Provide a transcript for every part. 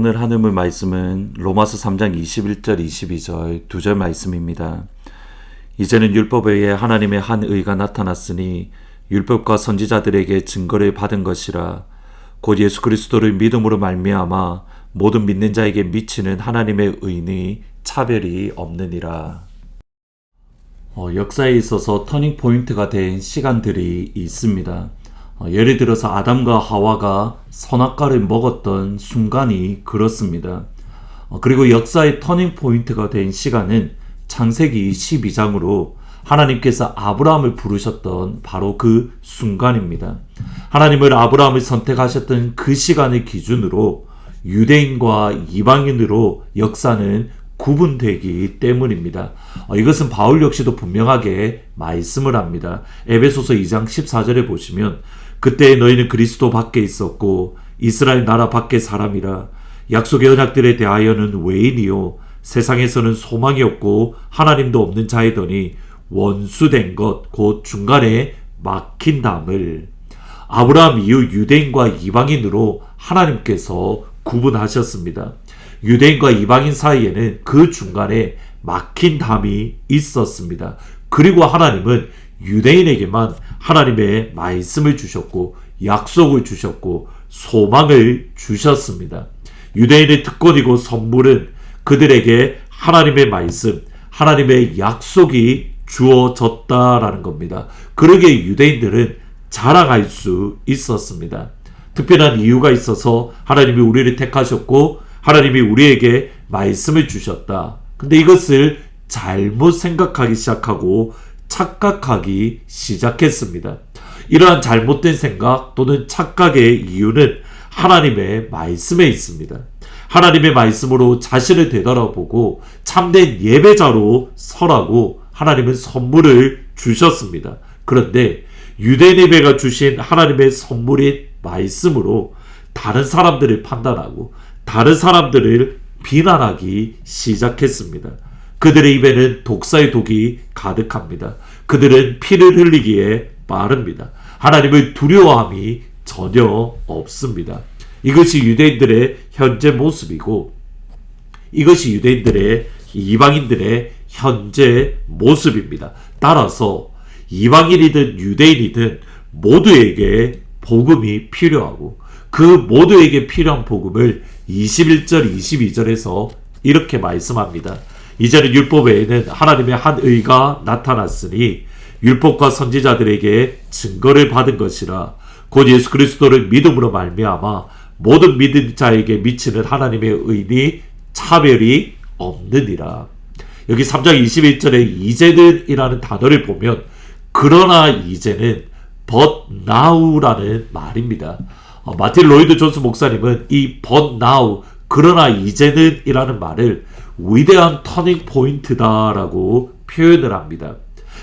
어, 오늘 하늘물 말씀은 로마서 3장 21절 22절 두 절 말씀입니다. 이제는 율법 외에 하나님의 한 의가 나타났으니 율법과 선지자들에게 증거를 받은 것이라 곧 예수 그리스도를 믿음으로 말미암아 모든 믿는 자에게 미치는 하나님의 의니 차별이 없느니라. 어, 역사에 있어서 터닝 포인트가 된 시간들이 있습니다. 어, 예를 들어서 아담과 하와가 선악과를 먹었던 순간이 그렇습니다. 어, 그리고 역사의 터닝 포인트가 된 시간은 창세기 12장으로 하나님께서 아브라함을 부르셨던 바로 그 순간입니다. 하나님을 아브라함을 선택하셨던 그 시간을 기준으로 유대인과 이방인으로 역사는 구분되기 때문입니다. 어, 이것은 바울 역시도 분명하게 말씀을 합니다. 에베소서 2장 14절에 보시면 그때 너희는 그리스도 밖에 있었고 이스라엘 나라 밖의 사람이라 약속의 언약들에 대하여는 외인이요 세상에서는 소망이 없고 하나님도 없는 자이더니 원수된 것 곧 중간에 막힌 담을 아브라함 이후 유대인과 이방인으로 하나님께서 구분하셨습니다. 유대인과 이방인 사이에는 그 중간에 막힌 담이 있었습니다. 그리고 하나님은 유대인에게만 하나님의 말씀을 주셨고 약속을 주셨고 소망을 주셨습니다. 유대인의 특권이고 선물은 그들에게 하나님의 말씀, 하나님의 약속이 주어졌다라는 겁니다. 그러기에 유대인들은 자랑할 수 있었습니다. 특별한 이유가 있어서 하나님이 우리를 택하셨고 하나님이 우리에게 말씀을 주셨다. 근데 이것을 잘못 생각하기 시작하고 착각하기 시작했습니다. 이러한 잘못된 생각 또는 착각의 이유는 하나님의 말씀에 있습니다. 하나님의 말씀으로 자신을 되돌아보고 참된 예배자로 서라고 하나님은 선물을 주셨습니다. 그런데 유대 예배가 주신 하나님의 선물인 말씀으로 다른 사람들을 판단하고 다른 사람들을 비난하기 시작했습니다. 그들의 입에는 독사의 독이 가득합니다. 그들은 피를 흘리기에 빠릅니다. 하나님을 두려워함이 전혀 없습니다. 이것이 유대인들의 현재 모습이고 이것이 유대인들의 이방인들의 현재 모습입니다. 따라서 이방인이든 유대인이든 모두에게 복음이 필요하고 그 모두에게 필요한 복음을 21절, 22절에서 이렇게 말씀합니다. 이제는 율법 외에는 하나님의 한 의가 나타났으니 율법과 선지자들에게 증거를 받은 것이라 곧 예수 그리스도를 믿음으로 말미암아 모든 믿은 자에게 미치는 하나님의 의니 차별이 없느니라. 여기 3장 21절에 이제는이라는 단어를 보면 그러나 이제는 but now라는 말입니다. 어, 마틴 로이드 존스 목사님은 이 but now 그러나 이제는 이라는 말을 위대한 터닝 포인트다라고 표현을 합니다.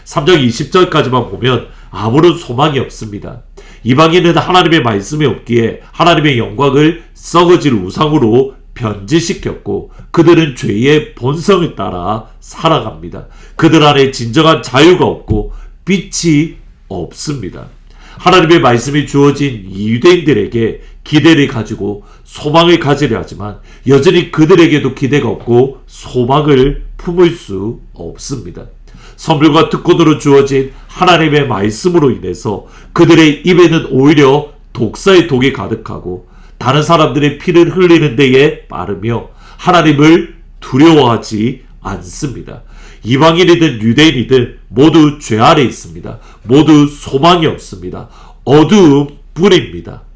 3장 20절까지만 보면 아무런 소망이 없습니다. 이방인은 하나님의 말씀이 없기에 하나님의 영광을 썩어질 우상으로 변질시켰고 그들은 죄의 본성을 따라 살아갑니다. 그들 안에 진정한 자유가 없고 빛이 없습니다. 하나님의 말씀이 주어진 유대인들에게 기대를 가지고 소망을 가지려 하지만 여전히 그들에게도 기대가 없고 소망을 품을 수 없습니다. 선물과 특권으로 주어진 하나님의 말씀으로 인해서 그들의 입에는 오히려 독사의 독이 가득하고 다른 사람들의 피를 흘리는 데에 빠르며 하나님을 두려워하지 않습니다. 이방인이든 유대인이든 모두 죄 아래 있습니다. 모두 소망이 없습니다. 어두움 뿐입니다.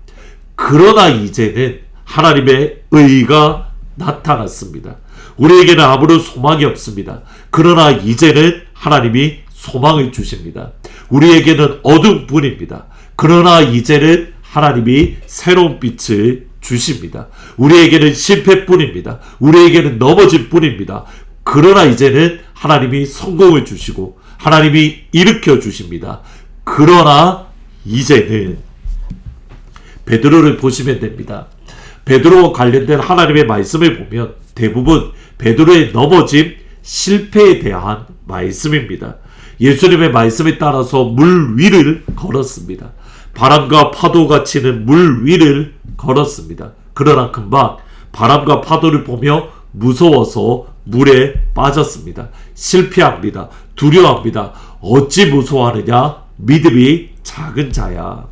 그러나 이제는 하나님의 의가 나타났습니다. 우리에게는 아무런 소망이 없습니다. 그러나 이제는 하나님이 소망을 주십니다. 우리에게는 어둠 뿐입니다. 그러나 이제는 하나님이 새로운 빛을 주십니다. 우리에게는 실패뿐입니다. 우리에게는 넘어질 뿐입니다. 그러나 이제는 하나님이 성공을 주시고 하나님이 일으켜 주십니다. 그러나 이제는 베드로를 보시면 됩니다. 베드로와 관련된 하나님의 말씀을 보면 대부분 베드로의 넘어짐 실패에 대한 말씀입니다. 예수님의 말씀에 따라서 물 위를 걸었습니다. 바람과 파도가 치는 물 위를 걸었습니다. 그러나 금방 바람과 파도를 보며 무서워서 물에 빠졌습니다. 실패합니다. 두려워합니다. 어찌 무서워하느냐? 믿음이 작은 자야.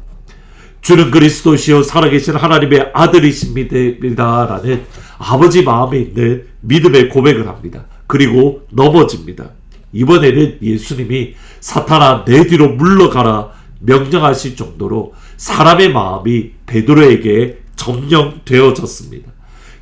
주는 그리스도시요 살아계신 하나님의 아들이십니다라는 아버지 마음에 있는 믿음의 고백을 합니다. 그리고 넘어집니다. 이번에는 예수님이 사탄아 내 뒤로 물러가라 명령하실 정도로 사람의 마음이 베드로에게 점령되어졌습니다.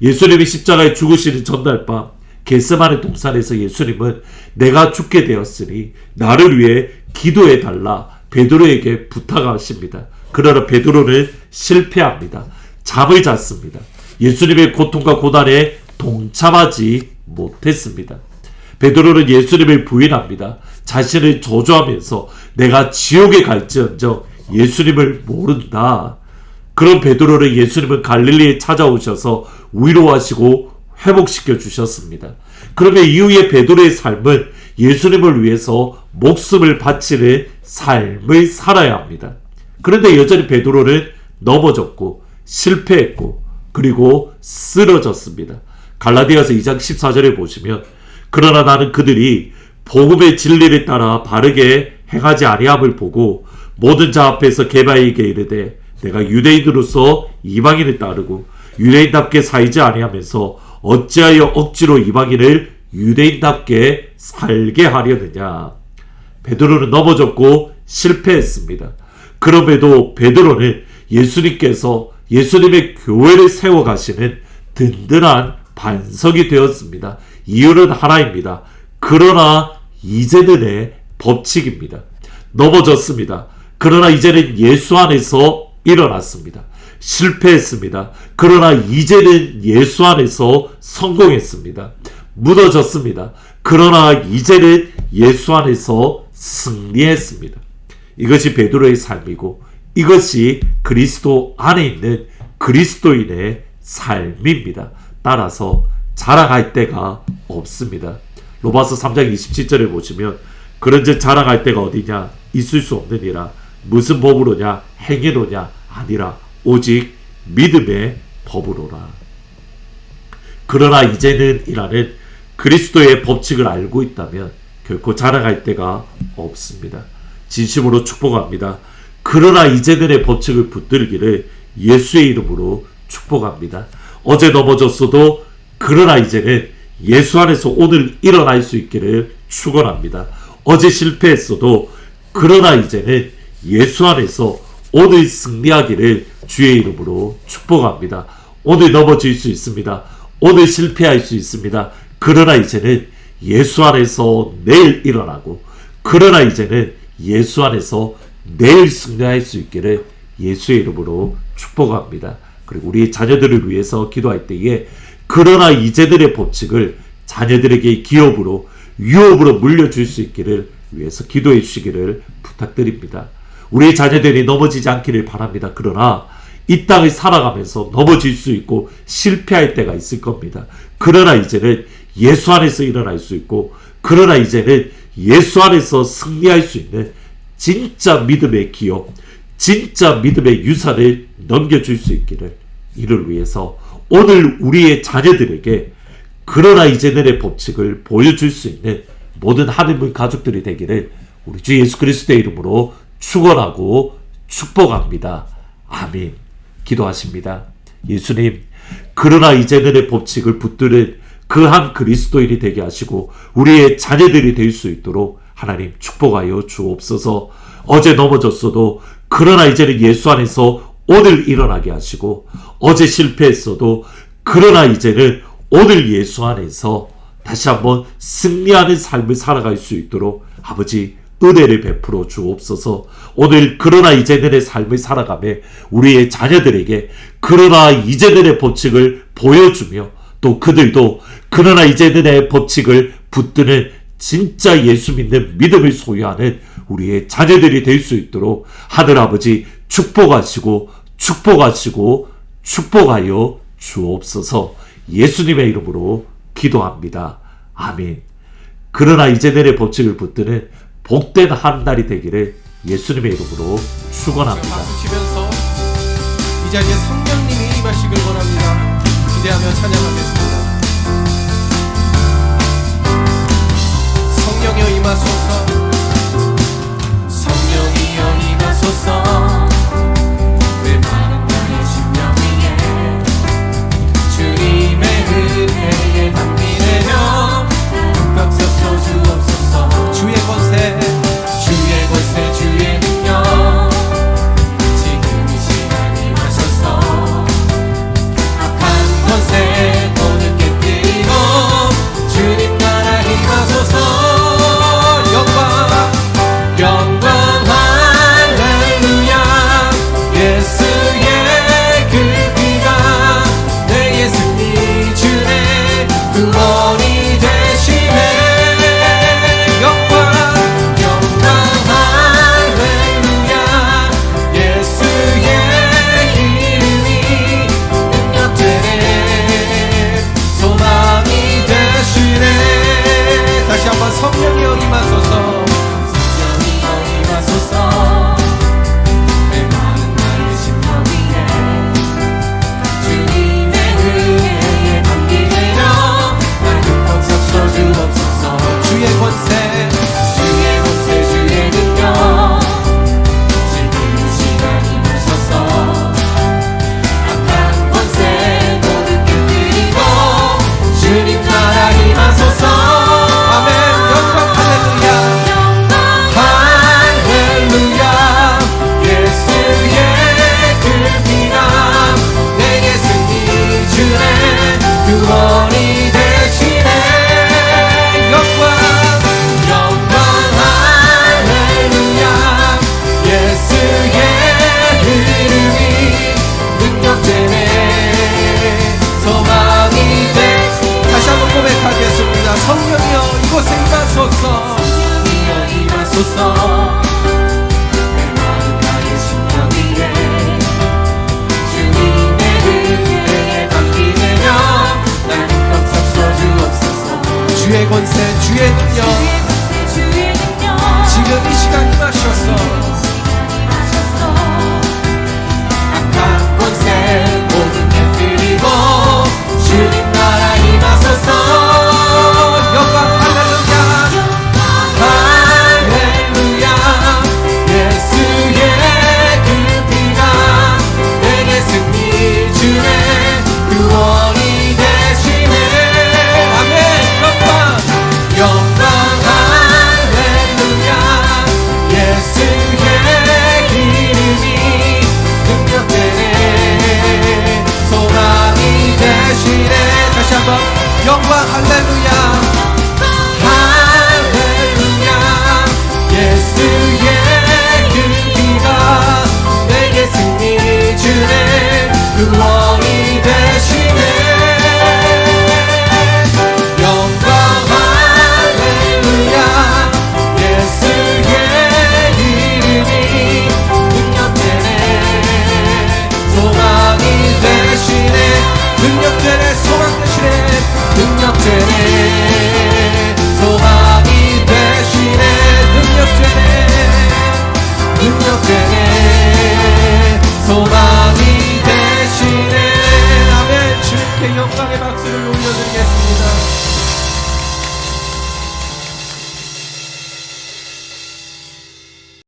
예수님이 십자가에 죽으시는 전날 밤 겟세마네 동산에서 예수님은 내가 죽게 되었으니 나를 위해 기도해 달라 베드로에게 부탁하십니다. 그러나 베드로는 실패합니다. 잠을 잤습니다. 예수님의 고통과 고난에 동참하지 못했습니다. 베드로는 예수님을 부인합니다. 자신을 저주하면서 내가 지옥에 갈지언정 예수님을 모른다. 그런 베드로를 예수님은 갈릴리에 찾아오셔서 위로하시고 회복시켜 주셨습니다. 그러면 이후에 베드로의 삶은 예수님을 위해서 목숨을 바치는 삶을 살아야 합니다. 그런데 여전히 베드로는 넘어졌고 실패했고 그리고 쓰러졌습니다. 갈라디아서 2장 14절에 보시면 그러나 나는 그들이 복음의 진리를 따라 바르게 행하지 아니함을 보고 모든 자 앞에서 개바에게 이르되 내가 유대인으로서 이방인을 따르고 유대인답게 살지 아니하면서 어찌하여 억지로 이방인을 유대인답게 살게 하려느냐 베드로는 넘어졌고 실패했습니다. 그럼에도 베드로는 예수님께서 예수님의 교회를 세워 가시는 든든한 반석이 되었습니다. 이유는 하나입니다. 그러나 이제는 의 법칙입니다. 넘어졌습니다. 그러나 이제는 예수 안에서 일어났습니다. 실패했습니다. 그러나 이제는 예수 안에서 성공했습니다. 무너졌습니다. 그러나 이제는 예수 안에서 승리했습니다. 이것이 베드로의 삶이고 이것이 그리스도 안에 있는 그리스도인의 삶입니다. 따라서 자랑할 데가 없습니다. 로마서 3장 27절에 보시면 그런즉 자랑할 데가 어디냐 있을 수 없느니라 무슨 법으로냐 행위로냐 아니라 오직 믿음의 법으로라. 그러나 이제는 이라는 그리스도의 법칙을 알고 있다면 결코 자랑할 데가 없습니다. 진심으로 축복합니다. 그러나 이제는의 법칙을 붙들기를 예수의 이름으로 축복합니다. 어제 넘어졌어도 그러나 이제는 예수 안에서 오늘 일어날 수 있기를 축원합니다. 어제 실패했어도 그러나 이제는 예수 안에서 오늘 승리하기를 주의 이름으로 축복합니다. 오늘 넘어질 수 있습니다. 오늘 실패할 수 있습니다. 그러나 이제는 예수 안에서 내일 일어나고 그러나 이제는 예수 안에서 내일 승리할 수 있기를 예수의 이름으로 축복합니다. 그리고 우리 자녀들을 위해서 기도할 때에 그러나 이제들의 법칙을 자녀들에게 기업으로 유업으로 물려줄 수 있기를 위해서 기도해 주시기를 부탁드립니다. 우리 자녀들이 넘어지지 않기를 바랍니다. 그러나 이 땅을 살아가면서 넘어질 수 있고 실패할 때가 있을 겁니다. 그러나 이제는 예수 안에서 일어날 수 있고 그러나 이제는 예수 안에서 승리할 수 있는 진짜 믿음의 기업, 진짜 믿음의 유산을 넘겨줄 수 있기를 이를 위해서 오늘 우리의 자녀들에게 그러나 이제는의 법칙을 보여줄 수 있는 모든 하나님의 가족들이 되기를 우리 주 예수 그리스도의 이름으로 축원하고 축복합니다. 아멘. 기도하십니다. 예수님, 그러나 이제는의 법칙을 붙드는 그한 그리스도인이 되게 하시고 우리의 자녀들이 될 수 있도록 하나님 축복하여 주옵소서. 어제 넘어졌어도 그러나 이제는 예수 안에서 오늘 일어나게 하시고 어제 실패했어도 그러나 이제는 오늘 예수 안에서 다시 한번 승리하는 삶을 살아갈 수 있도록 아버지 은혜를 베풀어 주옵소서. 오늘 그러나 이제는의 삶을 살아가며 우리의 자녀들에게 그러나 이제는의 법칙을 보여주며 또 그들도 그러나 이제는 법칙을 붙드는 진짜 예수 믿는 믿음을 소유하는 우리의 자녀들이 될 수 있도록 하늘아버지 축복하시고 축복하시고 축복하여 주옵소서 예수님의 이름으로 기도합니다. 아멘. 그러나 이제들의 법칙을 붙드는 복된 한 날이 되기를 예수님의 이름으로 축원합니다. 이 자리에 성령님이 임하시길 원합니다. 기대하며 찬양하겠습니다. 匂いそそ 주옵소서 주의 은혜에 서주옵소서 주의 권세 주의 능력. 지금 이 시간 임하셔서 Dün göklere